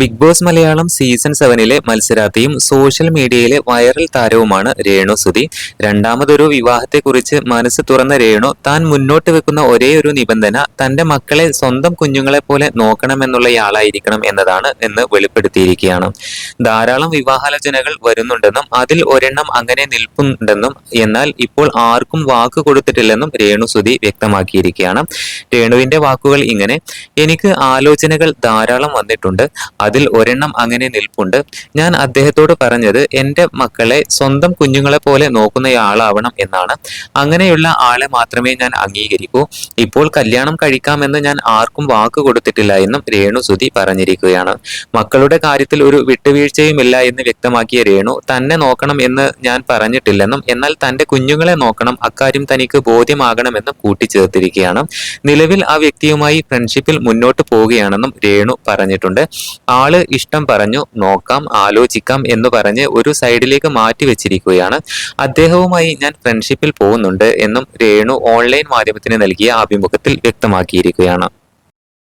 Big boss Malayalam season സെവനിലെ മത്സരാർത്ഥിയും social മീഡിയയിലെ വൈറൽ താരവുമാണ് രേണു സുധി. രണ്ടാമതൊരു വിവാഹത്തെക്കുറിച്ച് മനസ്സ് തുറന്ന രേണു താൻ മുന്നോട്ട് വെക്കുന്ന ഒരേ ഒരു നിബന്ധന തന്റെ മക്കളെ സ്വന്തം കുഞ്ഞുങ്ങളെ പോലെ നോക്കണമെന്നുള്ളയാളായിരിക്കണം എന്നതാണ് എന്ന് വെളിപ്പെടുത്തിയിരിക്കുകയാണ്. ധാരാളം വിവാഹാലോചനകൾ വരുന്നുണ്ടെന്നും അതിൽ ഒരെണ്ണം അങ്ങനെ നിൽപ്പുണ്ടെന്നും എന്നാൽ ഇപ്പോൾ ആർക്കും വാക്ക് കൊടുത്തിട്ടില്ലെന്നും രേണു സുധി വ്യക്തമാക്കിയിരിക്കുകയാണ്. രേണുവിന്റെ വാക്കുകൾ ഇങ്ങനെ എനിക്ക് ആലോചനകൾ ധാരാളം വന്നിട്ടുണ്ട്. അതിൽ ഒരെണ്ണം അങ്ങനെ നിൽപ്പുണ്ട്. ഞാൻ അദ്ദേഹത്തോട് പറഞ്ഞത് എന്റെ മക്കളെ സ്വന്തം കുഞ്ഞുങ്ങളെ പോലെ നോക്കുന്നയാളാവണം എന്നാണ്. അങ്ങനെയുള്ള ആളെ മാത്രമേ ഞാൻ അംഗീകരിക്കൂ. ഇപ്പോൾ കല്യാണം കഴിക്കാമെന്ന് ഞാൻ ആർക്കും വാക്ക് കൊടുത്തിട്ടില്ല എന്നും രേണു സുധി പറഞ്ഞിരിക്കുകയാണ്. മക്കളുടെ കാര്യത്തിൽ ഒരു വിട്ടുവീഴ്ചയുമില്ല എന്ന് വ്യക്തമാക്കിയ രേണു തന്നെ നോക്കണം എന്ന് ഞാൻ പറഞ്ഞിട്ടില്ലെന്നും എന്നാൽ തന്റെ കുഞ്ഞുങ്ങളെ നോക്കണം അക്കാര്യം തനിക്ക് ബോധ്യമാകണമെന്നും കൂട്ടിച്ചേർത്തിരിക്കുകയാണ്. നിലവിൽ ആ വ്യക്തിയുമായി ഫ്രണ്ട്ഷിപ്പിൽ മുന്നോട്ട് പോവുകയാണെന്നും രേണു പറഞ്ഞിട്ടുണ്ട്. ആൾ ഇഷ്ടം പറഞ്ഞു നോക്കാം ആലോചിക്കാം എന്ന് പറഞ്ഞ് ഒരു സൈഡിലേക്ക് മാറ്റി വെച്ചിരിക്കുകയാണ്. അദ്ദേഹവുമായി ഞാൻ ഫ്രണ്ട്ഷിപ്പിൽ പോകുന്നുണ്ട് എന്നും രേണു ഓൺലൈൻ മാധ്യമത്തിന് നൽകിയ അഭിമുഖത്തിൽ വ്യക്തമാക്കിയിരിക്കുകയാണ്.